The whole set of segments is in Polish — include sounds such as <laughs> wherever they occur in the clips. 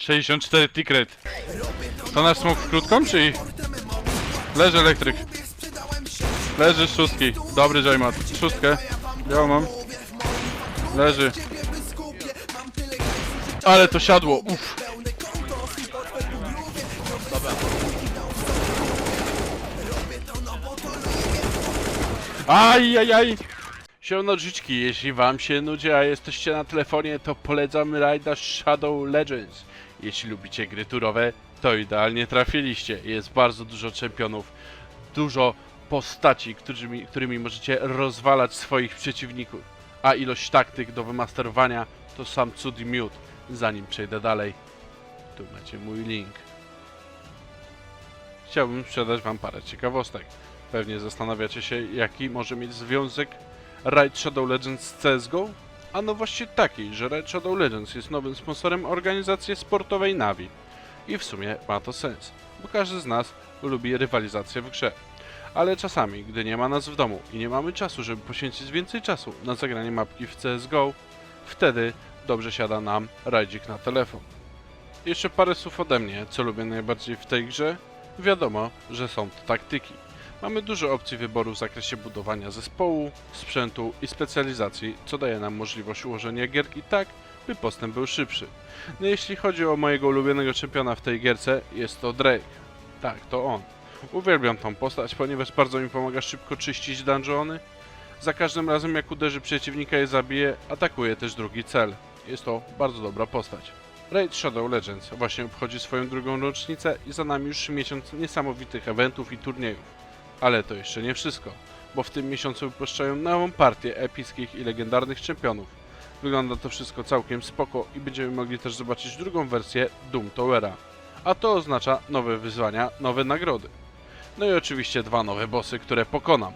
Sześćdziesiąt cztery ticket. To nasz smok w krótką, czy... Leży elektryk. Leży szóstki. Dobry Jaymat. Szóstkę. Białą mam. Leży. Ale to siadło. Uff. Aj, aj, aj. Się nożyczki, jeśli wam się nudzi, a jesteście na telefonie, to polecam rajda Shadow Legends. Jeśli lubicie gry turowe, to idealnie trafiliście. Jest bardzo dużo czempionów, dużo postaci, którymi, którymi możecie rozwalać swoich przeciwników. A ilość taktyk do wymasterowania to sam cud i miód. Zanim przejdę dalej, tu macie mój link. Chciałbym sprzedać wam parę ciekawostek. Pewnie zastanawiacie się, jaki może mieć związek Raid Shadow Legends z CSGO? A no właśnie taki, że Raid Shadow Legends jest nowym sponsorem organizacji sportowej Navi. I w sumie ma to sens, bo każdy z nas lubi rywalizację w grze. Ale czasami, gdy nie ma nas w domu i nie mamy czasu, żeby poświęcić więcej czasu na zagranie mapki w CSGO, wtedy dobrze siada nam rajdzik na telefon. Jeszcze parę słów ode mnie, co lubię najbardziej w tej grze. Wiadomo, że są to taktyki. Mamy dużo opcji wyboru w zakresie budowania zespołu, sprzętu i specjalizacji, co daje nam możliwość ułożenia gierki tak, by postęp był szybszy. No jeśli chodzi o mojego ulubionego czempiona w tej gierce, jest to Drake. Tak, to on. Uwielbiam tą postać, ponieważ bardzo mi pomaga szybko czyścić dungeony. Za każdym razem jak uderzy przeciwnika i zabije, atakuje też drugi cel. Jest to bardzo dobra postać. Raid Shadow Legends właśnie obchodzi swoją drugą rocznicę i za nami już miesiąc niesamowitych eventów i turniejów. Ale to jeszcze nie wszystko, bo w tym miesiącu wypuszczają nową partię epickich i legendarnych czempionów. Wygląda to wszystko całkiem spoko i będziemy mogli też zobaczyć drugą wersję Doom Towera. A to oznacza nowe wyzwania, nowe nagrody. No i oczywiście dwa nowe bossy, które pokonam.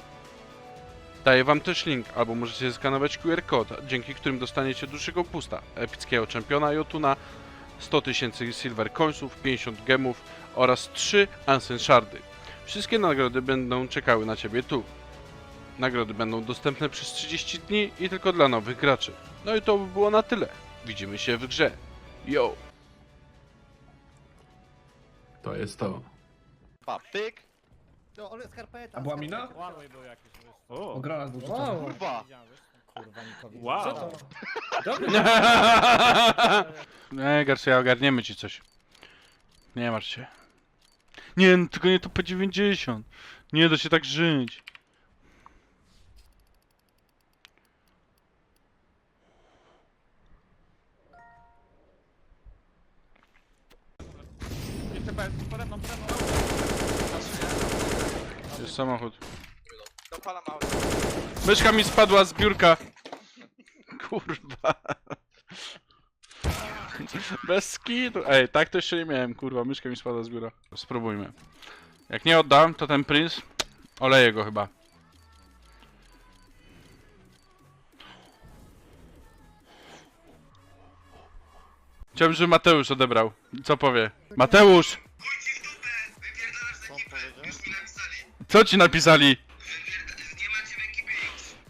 Daję wam też link, albo możecie skanować QR kod, dzięki którym dostaniecie dłuższego pusta, epickiego czempiona Jotuna, 100 tysięcy silver coinsów, 50 gemów oraz 3 Ancient Shardy. Wszystkie nagrody będą czekały na Ciebie tu. Nagrody będą dostępne przez 30 dni i tylko dla nowych graczy. No i to by było na tyle. Widzimy się w grze. Yo! To jest to. Pa, pyk. No, ale skarpeta. A była mina? One był jakiś, O, O, granat był Wow. rzucony. Kurwa. kurwa nikogo. Wow. Co to? <laughs> Dobry, <laughs> Nie, Garcia, ogarniemy Ci coś. Nie martw się. Nie, no, tylko nie to P90. Nie da się tak żyć. Jeszcze bez, pode mną, pode mną. Jest samochód. Dopalam. Myszka mi spadła z biurka. Kurwa. <laughs> Bez skitu. Ej, tak to jeszcze nie miałem, kurwa. Myszka mi spadła z biura. Spróbujmy. Jak nie oddam, to ten prince oleję go chyba. Chciałbym, żeby Mateusz odebrał. Co powie? Mateusz! Co ci napisali?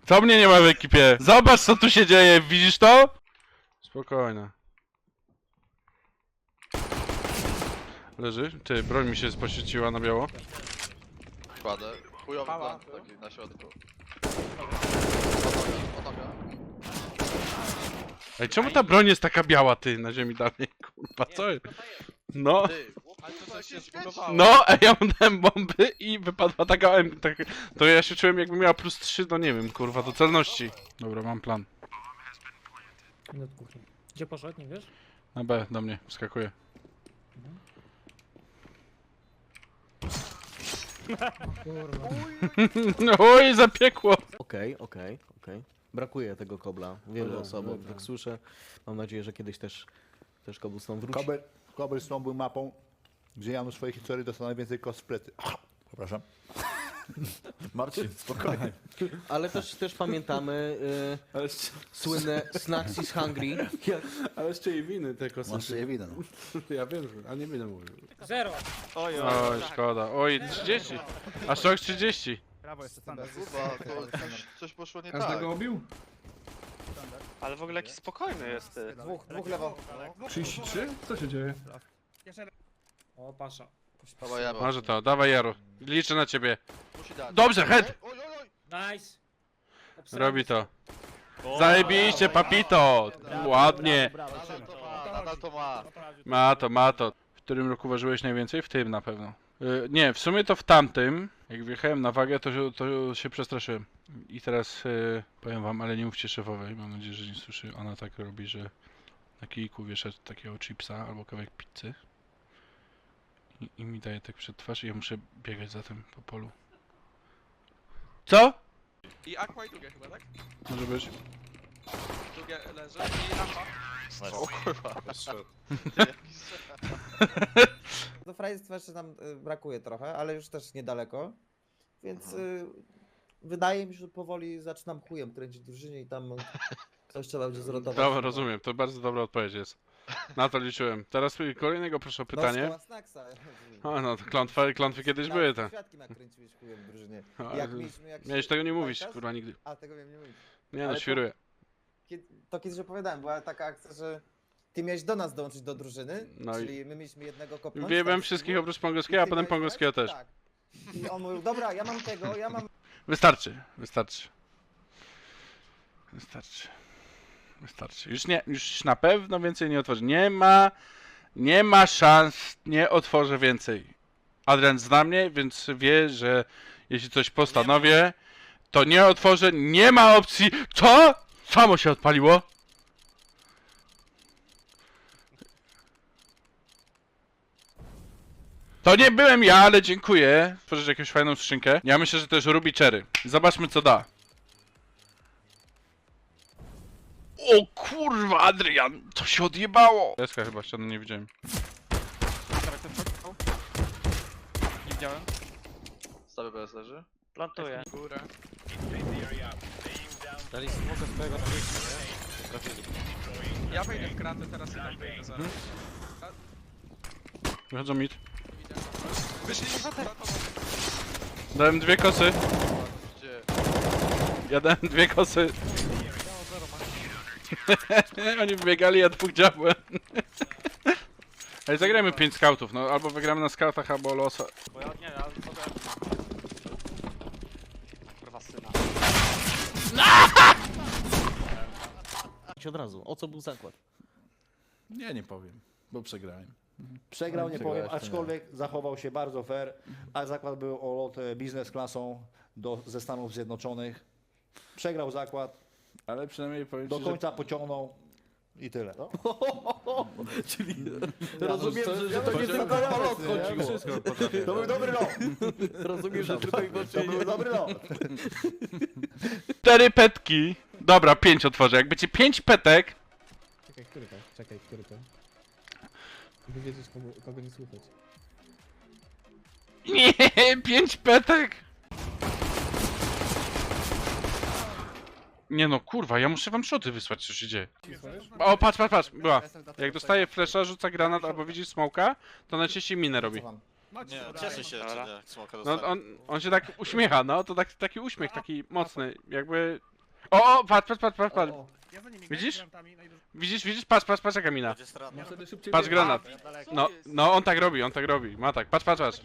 Co mnie nie ma w ekipie? Zobacz co tu się dzieje, widzisz to? Spokojnie. Leży? Ty, broń mi się poświeciła na biało. Kładę. Chujowy Mała. plan taki na środku. Otaka. Ej, czemu ta broń jest taka biała, ty, na ziemi dalej? Kurwa, co jest? No, Ty, Ale to coś się świeci. zbudowało. no, ej, ja mu dałem bomby i wypadła taka M, tak, to ja się czułem jakbym miała plus 3, no nie wiem, kurwa, do celności. Dobra, mam plan. Minut kuchni. Gdzie poszedł, nie wiesz? Na B, do mnie, wskakuje. Kurwa. Oj, zapiekło! Okej, okej, okej. Brakuje tego kobla wielu Dobra, osobom, dobra. tak słyszę. Mam nadzieję, że kiedyś też, też Cobblestone wróci. Kobel, Cobblestone był mapą, gdzie ja na swojej historii dostałem więcej plecy. Przepraszam. <laughs> Marcin, spokojnie. Ale też, też pamiętamy y, Ale z, słynne Snacks is Hungry. <laughs> Ale z czyjej winy te kosy? Masz je widzę, no. Ja wiem, że, a nie będę mówił. Zero. Oj, Oj, szkoda. Oj, 30. Aż szok 30. Prawo jeszcze standard. Kurwa, to coś, coś poszło nie tak. Każdego obił? Ale w ogóle jaki spokojny jest ty. Dwóch, dwóch lewo. 33? Co się dzieje? O, pasza. Chyba ja Może to, dawaj Jaro. Liczę na ciebie. Musi dać. Dobrze, head! Oj, oj, oj! Nice. Obserwuj. Robi to. Zajebiście, papito! Ładnie. Nadal to ma, nadal to ma. Ma to, ma to. W którym roku ważyłeś najwięcej? W tym na pewno. Y, nie, w sumie to w tamtym. Jak wjechałem na wagę, to, się- to się przestraszyłem. I teraz y, powiem wam, ale nie mówcie szefowej. Mam nadzieję, że nie słyszy. Ona tak robi, że na kijku wiesza takiego chipsa albo kawałek pizzy. I, I mi daje tak przed twarz i ja muszę biegać za tym po polu. Co? I aqua i drugie chyba, tak? Może być. Drugie leży i rampa. O kurwa. <laughs> <laughs> <laughs> Do frajerstwa jeszcze nam y, brakuje trochę, ale już też niedaleko. Więc y, wydaje mi się, że powoli zaczynam chujem kręcić drużynie i tam ktoś trzeba będzie zrotować. Dobra, rozumiem. To bardzo dobra odpowiedź jest. Na to liczyłem. Teraz kolejnego proszę o pytanie. No, szkoła Snacksa. A no, to klątwy, klątwy kiedyś były, tak. Świadki nakręciłeś chujem w drużynie. A, Jak mieliśmy jak Miałeś się- tego nie mówić, pamiętasz? kurwa, nigdy. A, tego miałem nie mówić. Nie no, Ale to- świruję. Kiedy, to kiedyś opowiadałem, była taka akcja, że ty miałeś do nas dołączyć do drużyny, No i- czyli my mieliśmy jednego kopnąć. Wyjebałem tak, wszystkich i oprócz Pongowskiego, a ty potem miałeś Pongowskiego też. Tak. I on mówił, dobra, ja mam tego, ja mam Wystarczy, wystarczy. Wystarczy. Wystarczy. Już nie, już na pewno więcej nie otworzę. Nie ma, nie ma szans, nie otworzę więcej. Adrian zna mnie, więc wie, że jeśli coś postanowię, to nie otworzę, nie ma opcji. Co? Samo się odpaliło. To nie byłem ja, ale dziękuję. Tworzysz jakąś fajną skrzynkę. Ja myślę, że to jest Ruby Cherry. Zobaczmy co da. O kurwa, Adrian! To się odjebało! Deska chyba, ściany nie widziałem. Nie widziałem. Stawy BS leży. Plantuję. Górę. Dali smoka swojego na Ja wejdę w kratę teraz i tam wyjdę zaraz. Wychodzą mit. Wyszli. Dałem dwie kosy. Gdzie? Ja dałem dwie kosy. <laughs> Oni wybiegali, ja dwóch dziabłem. <laughs> Ej, zagrajmy pięć scoutów, no albo wygramy na scoutach, albo losa. Bo ja nie, ja sobie... Kurwa syna. od razu. O co był zakład? Nie, nie powiem, bo przegrałem. Przegrał, nie powiem, to aczkolwiek zachował się bardzo fair, a zakład był o lot e, biznes klasą do, ze Stanów Zjednoczonych. Przegrał zakład, Ale przynajmniej powiem do ci, końca pociągnął i tyle. No. <laughs> Czyli Ja rozumiem, no, że, że ja to nie tylko o lot chodziło. Wszystko potrafię. To był dobry lot. Rozumiem, że tylko i To wyłącznie był dobry lot. <laughs> Cztery petki. Dobra, pięć otworzę. Jak będzie pięć petek, Czekaj, który to? Czekaj, który to? Żeby wiedzieć, kogo, kogo nie słuchać. Nie, <laughs> pięć petek! Nie no, kurwa, ja muszę wam szoty wysłać, co się dzieje. O, patrz, patrz, patrz, była. Jak dostaje flesza, rzuca granat albo widzisz smoka, to najczęściej minę robi. Nie, cieszę się, czy nie, jak smoka No, dostałem. on, on się tak uśmiecha, no, to tak, taki uśmiech, taki mocny, jakby... O, o, patrz, patrz, patrz, patrz, patrz. O, Ja za nimi Widzisz? Widzisz, widzisz, patrz, patrz, patrz jaka mina. Ja wtedy szybciej Patrz biegam. granat. No, no, on tak robi, on tak robi, ma tak, patrz, patrz, patrz.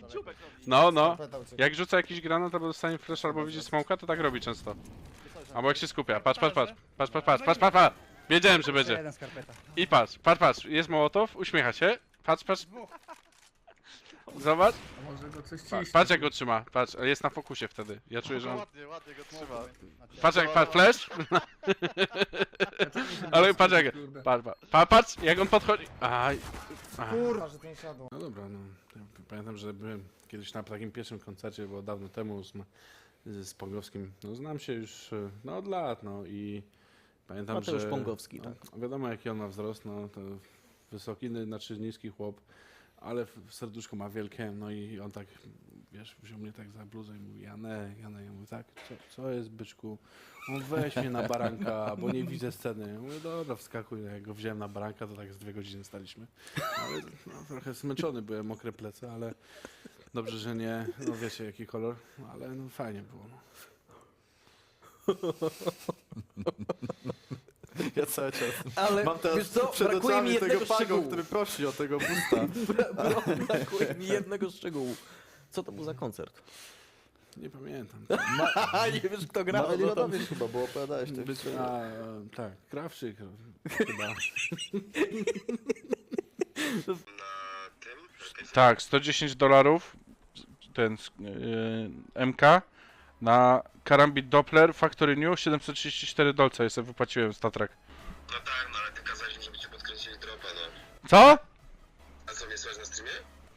No, no. Jak rzuca jakiś granat albo dostanie flash albo widzi smoka, to tak robi często. Albo jak się skupia. Patrz, patrz, patrz. Patrz, patrz, patrz, patrz, patrz, patrz. Wiedziałem, że będzie. Jeden skarpeta. I patrz, patrz, patrz. Jest Mołotow, uśmiecha się. Patrz, patrz. Zobacz. A może go coś Pa, ciśnie. patrz jak go trzyma. Patrz, jest na fokusie wtedy. Ja czuję, że on... Ładnie, ładnie go trzyma. Patrz jak, patrz, flash. <laughs> Ale patrz jak... Patrz, patrz, Pa- patrz jak on podchodzi. Aj. Ach. Kurwa, że ten siadł. No dobra, no. Pamiętam, że byłem kiedyś na takim pierwszym koncercie, było dawno temu z, z Pongowskim. No znam się już e, no, od lat, no i pamiętam, Mateusz że... Pongowski, tak. no, Wiadomo jaki on ma wzrost, no to wysoki, znaczy niski chłop, ale serduszku ma wielkie, no i on tak wiesz, wziął mnie tak za bluzę i mówi, Janek, Janek, ja mówię, tak, co, co jest, byczku? On weź mnie na baranka, bo nie widzę sceny. Ja mówię, dobra, wskakuj, jak go wziąłem na baranka, to tak z dwie godziny staliśmy. Ale no, trochę zmęczony byłem, mokre plecy, ale dobrze, że nie, no wiecie jaki kolor, ale no fajnie było. No. <laughs> <laughs> Ja cały czas Ale mam teraz wiesz co, przed brakuje oczami mi tego jednego pago, szczegółu. który prosi o tego busta. <laughs> Bra- Brakuje mi jednego szczegółu. Co to był za koncert? Nie pamiętam. A <laughs> nie wiesz kto grał? Nawet No no to... chyba, bo opowiadałeś to. Być, a, e, tak, krawczyk chyba. Tak, 110 dolarów, ten yy, MK, na Karambit Doppler Factory New 734 dolca, sobie wypłaciłem statrak. No tak, no ale ty kazałeś mi, żeby ci podkręcili dropa, no. Co? A co, mnie słychać na streamie?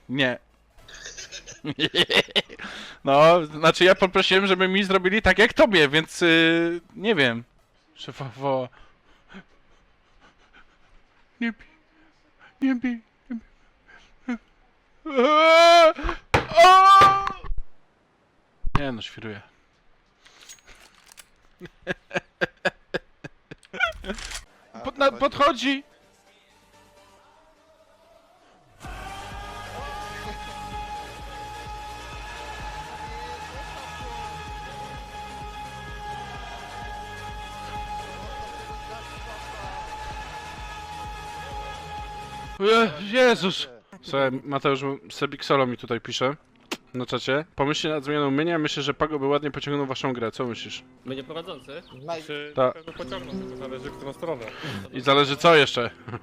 Nie. <laughs> No, znaczy ja poprosiłem, żeby mi zrobili tak jak tobie, więc yy, nie wiem. Szefowo. Nie bij. Nie bij. Nie bij. <laughs> Nie no, świruję. Pod, na, podchodzi! Je, Jezus! Słuchaj, Mateusz Sebiksolo mi tutaj pisze na czacie. Pomyślcie nad zmianą mnie, myślę, że Pago by ładnie pociągnął waszą grę. Co myślisz? Będzie prowadzący? Czy Ta. pewno pociągnął, to zależy w którą stronę. I zależy co jeszcze. <laughs>